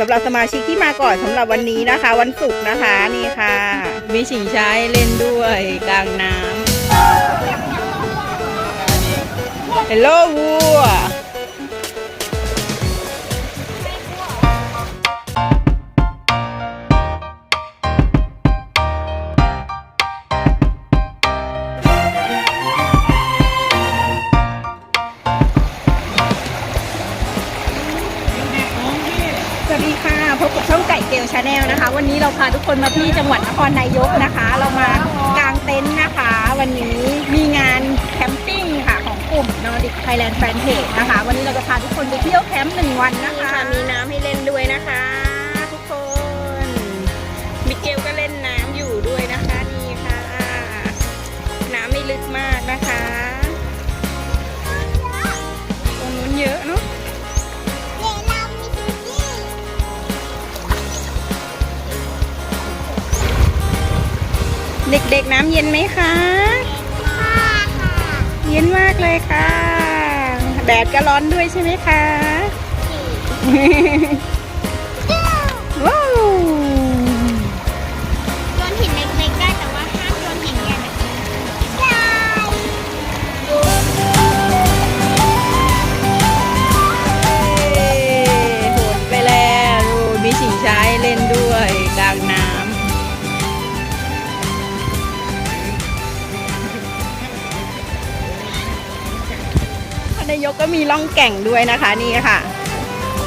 สำหรับสมาชิกที่มาก่อนสำหรับวันนี้นะคะ วันศุกร์นะคะนี่ค่ะ มีชิงช้าให้เล่นด้วยกลางน้ำเฮลโลวัว ดีค่ะพบกับช่องไก่เกลชาแนลนะคะ วันนี้เราพาทุกคนมาที่จังหวัดนครนายกนะคะ เรามากางเต็นท์นะคะ วันนี้มีงานแคมปิ้งค่ะของกลุ่ม Nordic Thailand Fan Page นะคะ วันนี้เราจะพาทุกคนไปเที่ยวแคมป์หนึ่งวันนะคะ มีน้ำให้เล่นด้วยนะคะ เด็กๆน้ำเย็นไหมคะเย็นมากเลยค่ะ แดดก็ร้อนด้วยใช่ไหมคะ นายกก็มีล่องแก่งด้วยนะคะนี่ค่ะ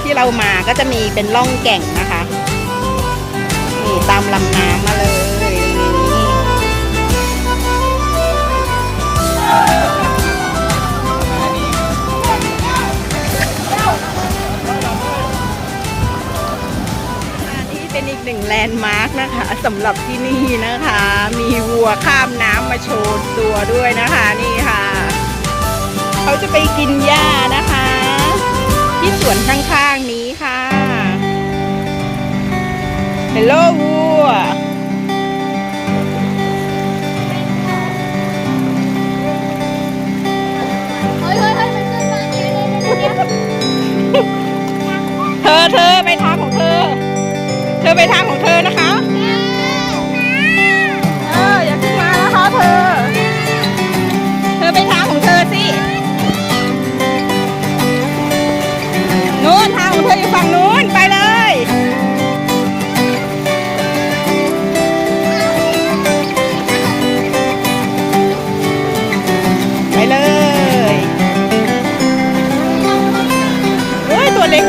ที่เรามาก็จะมีเป็นล่องแก่งนะคะนี่ตามลำน้ำมาเลยนี้อันนี้เป็นอีกหนึ่งแลนด์มาร์กนะคะสำหรับที่นี่นะคะ มีวัวข้ามน้ำมาโชว์ตัวด้วยนะคะนี่ เขาจะไปกินหญ้านะคะ ที่สวนข้างๆนี้ค่ะเฮลโลวัวเฮ้ยเฮ้ยเฮ้ยมันขึ้นมาเดี๋ยวเดี๋ยวเดี๋ยวเดี๋ยวเธอเธอไปทางของเธอ เธอไปทางของเธอ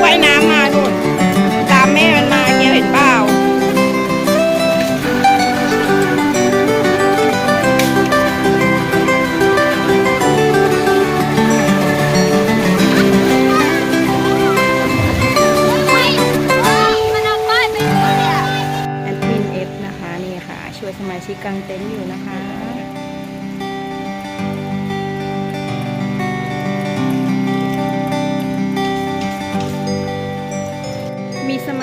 วเล็กว่ายน้ำมาดูนตามแม่มันมาเกียวเห็นเปล่าเฮ้ยเฮ้ยมันเอาป้ายไปด้วยเนี่ยแอดมินเอฟนะคะนี่ค่ะ ช่วยสมาชิกกางเต็นท์อยู่นะคะ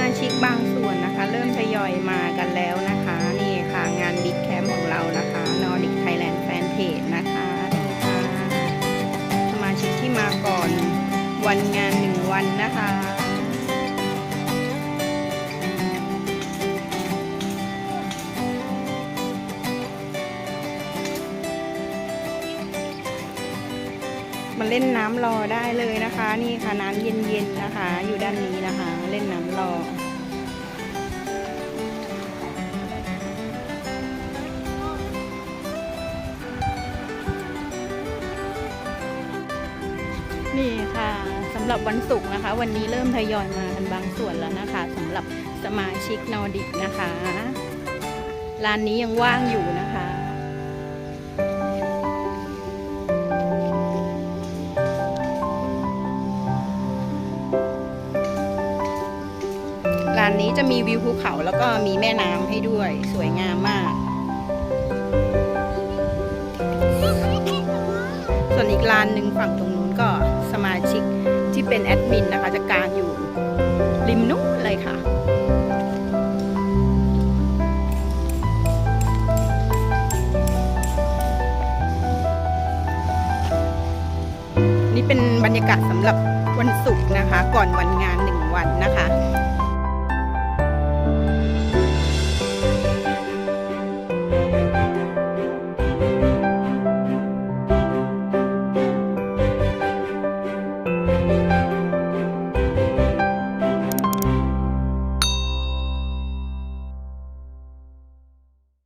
มีสมาชิกบางส่วนนะคะ เริ่มทยอยมากันแล้วนะคะ นี่ค่ะงานบิ๊กแคมป์ของเรานะคะ Nordic Thailand Fan Page นะคะนี่ค่ะสมาชิกที่มาก่อนวันงานหนึ่งวันนะคะมาเล่นน้ำรอได้เลยนะคะ นี่ค่ะน้ำเย็นๆนะคะ อยู่ด้านนี้นะคะ เล่นน้ำรอนี่ค่ะสำหรับวันศุกร์นะคะ วันนี้เริ่มทยอยมากันบางส่วนแล้วนะคะสำหรับสมาชิกนอร์ดิกนะคะ ร้านนี้ยังว่างอยู่นะคะานนี้จะมีวิวภูเขาแล้วก็มีแม่น้ำให้ด้วยสวยงามมาก ส่วนอีกร้านหนึ่งฝั่งตรงนู้นก็สมาชิกที่เป็นแอดมินนะคะ จะกางอยู่ริมนู้นเลยค่ะนี่เป็นบรรยากาศสำหรับวันศุกร์นะคะ ก่อนวันงานหนึ่งวันนะคะ